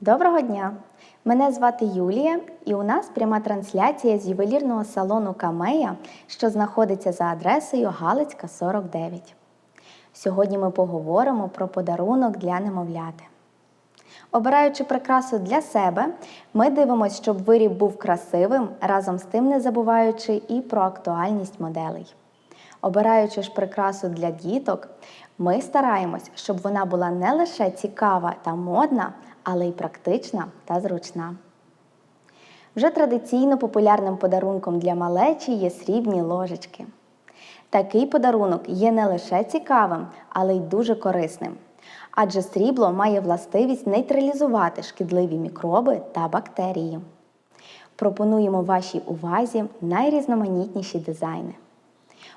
Доброго дня! Мене звати Юлія, і у нас пряма трансляція з ювелірного салону Камея, що знаходиться за адресою Галицька, 49. Сьогодні ми поговоримо про подарунок для немовляти. Обираючи прикрасу для себе, ми дивимося, щоб виріб був красивим, разом з тим не забуваючи і про актуальність моделей. Обираючи ж прикрасу для діток, ми стараємось, щоб вона була не лише цікава та модна, але й практична та зручна. Вже традиційно популярним подарунком для малечі є срібні ложечки. Такий подарунок є не лише цікавим, але й дуже корисним. Адже срібло має властивість нейтралізувати шкідливі мікроби та бактерії. Пропонуємо вашій увазі найрізноманітніші дизайни.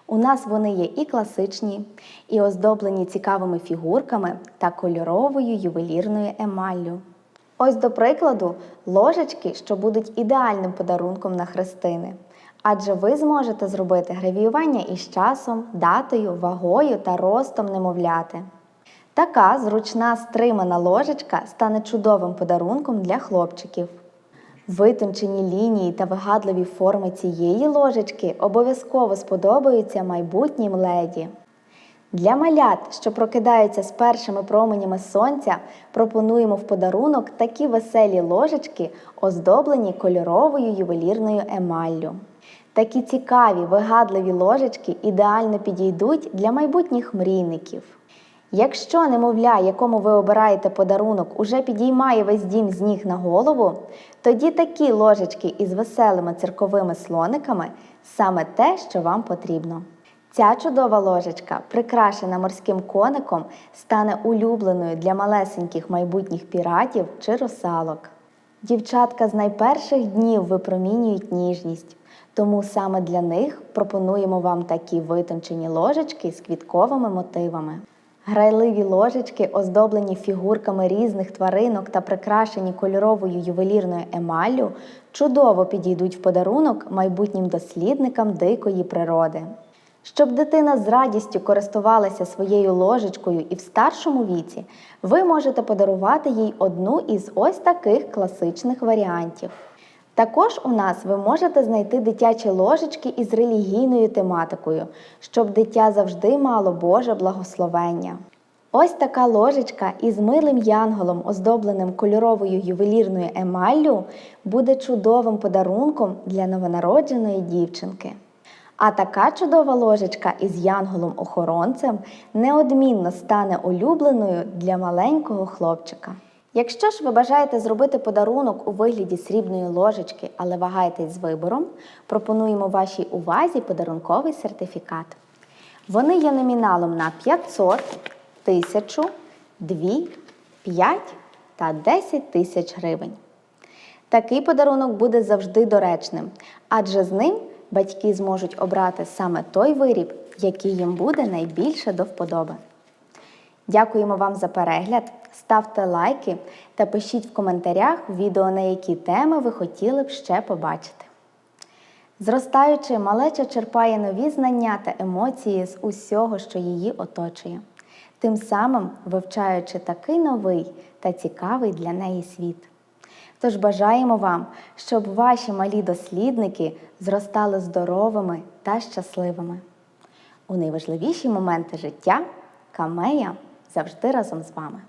У нас вони є і класичні, і оздоблені цікавими фігурками та кольоровою ювелірною емаллю. Ось до прикладу, ложечки, що будуть ідеальним подарунком на хрестини. Адже ви зможете зробити гравіювання із часом, датою, вагою та ростом немовляти. Така зручна стримана ложечка стане чудовим подарунком для хлопчиків. Витончені лінії та вигадливі форми цієї ложечки обов'язково сподобаються майбутнім леді. Для малят, що прокидаються з першими променями сонця, пропонуємо в подарунок такі веселі ложечки, оздоблені кольоровою ювелірною емаллю. Такі цікаві, вигадливі ложечки ідеально підійдуть для майбутніх мрійників. Якщо немовля, якому ви обираєте подарунок, уже підіймає весь дім з ніг на голову, тоді такі ложечки із веселими цирковими слониками саме те, що вам потрібно. Ця чудова ложечка, прикрашена морським коником, стане улюбленою для малесеньких майбутніх піратів чи русалок. Дівчатка з найперших днів випромінюють ніжність, тому саме для них пропонуємо вам такі витончені ложечки з квітковими мотивами. Грайливі ложечки, оздоблені фігурками різних тваринок та прикрашені кольоровою ювелірною емаллю, чудово підійдуть в подарунок майбутнім дослідникам дикої природи. Щоб дитина з радістю користувалася своєю ложечкою і в старшому віці, ви можете подарувати їй одну із ось таких класичних варіантів. Також у нас ви можете знайти дитячі ложечки із релігійною тематикою, щоб дитя завжди мало Боже благословення. Ось така ложечка із милим янголом, оздобленим кольоровою ювелірною емаллю, буде чудовим подарунком для новонародженої дівчинки. А така чудова ложечка із янголом-охоронцем неодмінно стане улюбленою для маленького хлопчика. Якщо ж ви бажаєте зробити подарунок у вигляді срібної ложечки, але вагаєтесь з вибором, пропонуємо вашій увазі подарунковий сертифікат. Вони є номіналом на 500, 1000, 2, 5 та 10 тисяч гривень. Такий подарунок буде завжди доречним, адже з ним батьки зможуть обрати саме той виріб, який їм буде найбільше до вподоби. Дякуємо вам за перегляд. Ставте лайки та пишіть в коментарях відео, на які теми ви хотіли б ще побачити. Зростаючи, малеча черпає нові знання та емоції з усього, що її оточує, тим самим вивчаючи такий новий та цікавий для неї світ. Тож бажаємо вам, щоб ваші малі дослідники зростали здоровими та щасливими. У найважливіші моменти життя камея завжди разом з вами.